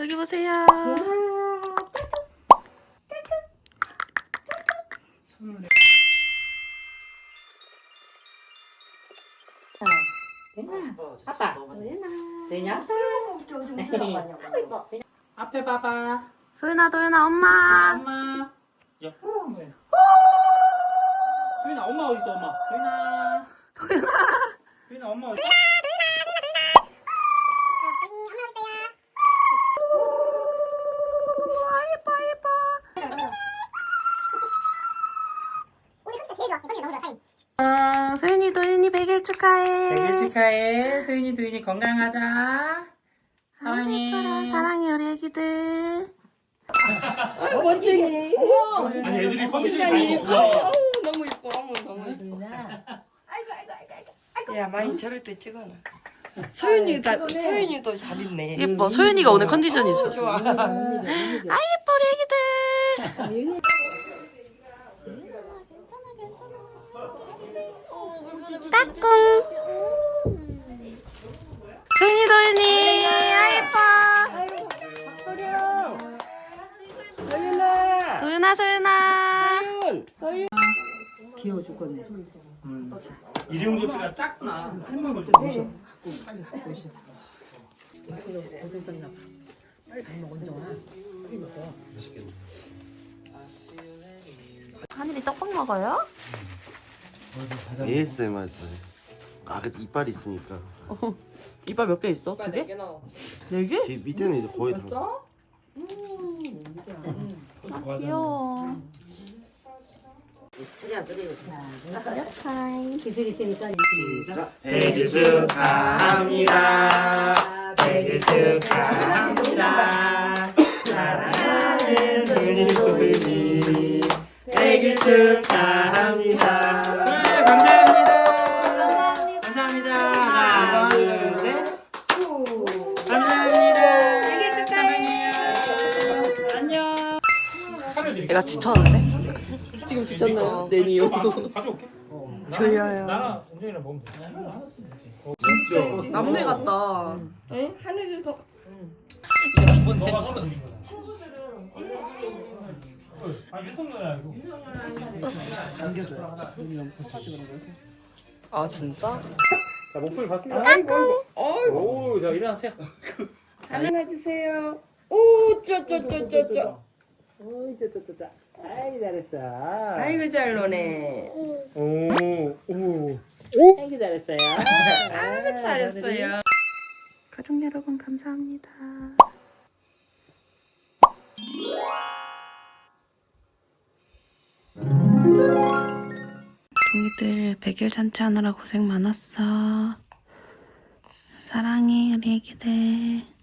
여기 보세요. 아빠. 되냐? 앞에 봐봐. 소윤아, 도윤아, 엄마. 엄마. 야, 뭐야? 도윤아, 엄마 어디 있어, 엄마? 도윤아. 도윤아. 도윤아, 엄마 어디? 우와, 아, 소윤이, 도윤이 100일 축하해. 생일 축하해. 소윤이, 도윤이 건강하자. 아. 사랑해. 사랑해, 우리 애기들. 멋쟁이. 아니, 애들이 껌이 다 진짜 이거 좋아해. 예뻐. 너무 예뻐. 어머 너무 예뻐. 야 많이 저럴 때 찍어놔. 소윤이다. 소윤이도 잘 있네. 예뻐. 소윤이가 오늘 컨디션이 좋아. 좋아. 아, 예뻐, 우리 애기들. 소윤이, 도윤이. 아, 예뻐. 소윤아. 도윤아, 소윤아. 소윤. 소윤. 음. 일용 접시가 무서워. 하늘이 떡밥 먹어요? ASMR 아, 그 이빨 있으니까. 이빨 몇 개 있어? 두 개? 네 개? 뒤 밑에는 이제 거의 다. 아, 귀여워. 기술 있으니까 생일 축하합니다. 생일 축하합니다. 사랑하는 소윤이 소윤이 생일 축하합니다. 네, 감사합니다. 감사합니다. 하나, 둘, 셋. 감사합니다. 생일 축하해요. 안녕. 얘가 지쳤는데? 지금 지쳤나요? 내니요. 가져올게. 졸려요. 나랑 운전이랑 먹으면 돼. 남매 같다. 응? 하늘에서 너가 서로 드린 거야. 아 이거. 아, 진짜? 자 목소리 봤습니다. 아이고. 오, 자 일어나세요. 안녕하세요. 오, 쪼쪼쪼쪼쪼. 오, 짜짜짜짜. 아이 잘했어. 아이고 잘 노네. 오, 오. 아이고 잘했어요. 아이고 잘했어요. 가족 여러분 감사합니다. 동이들 100일 잔치하느라 고생 많았어. 사랑해 우리 애기들.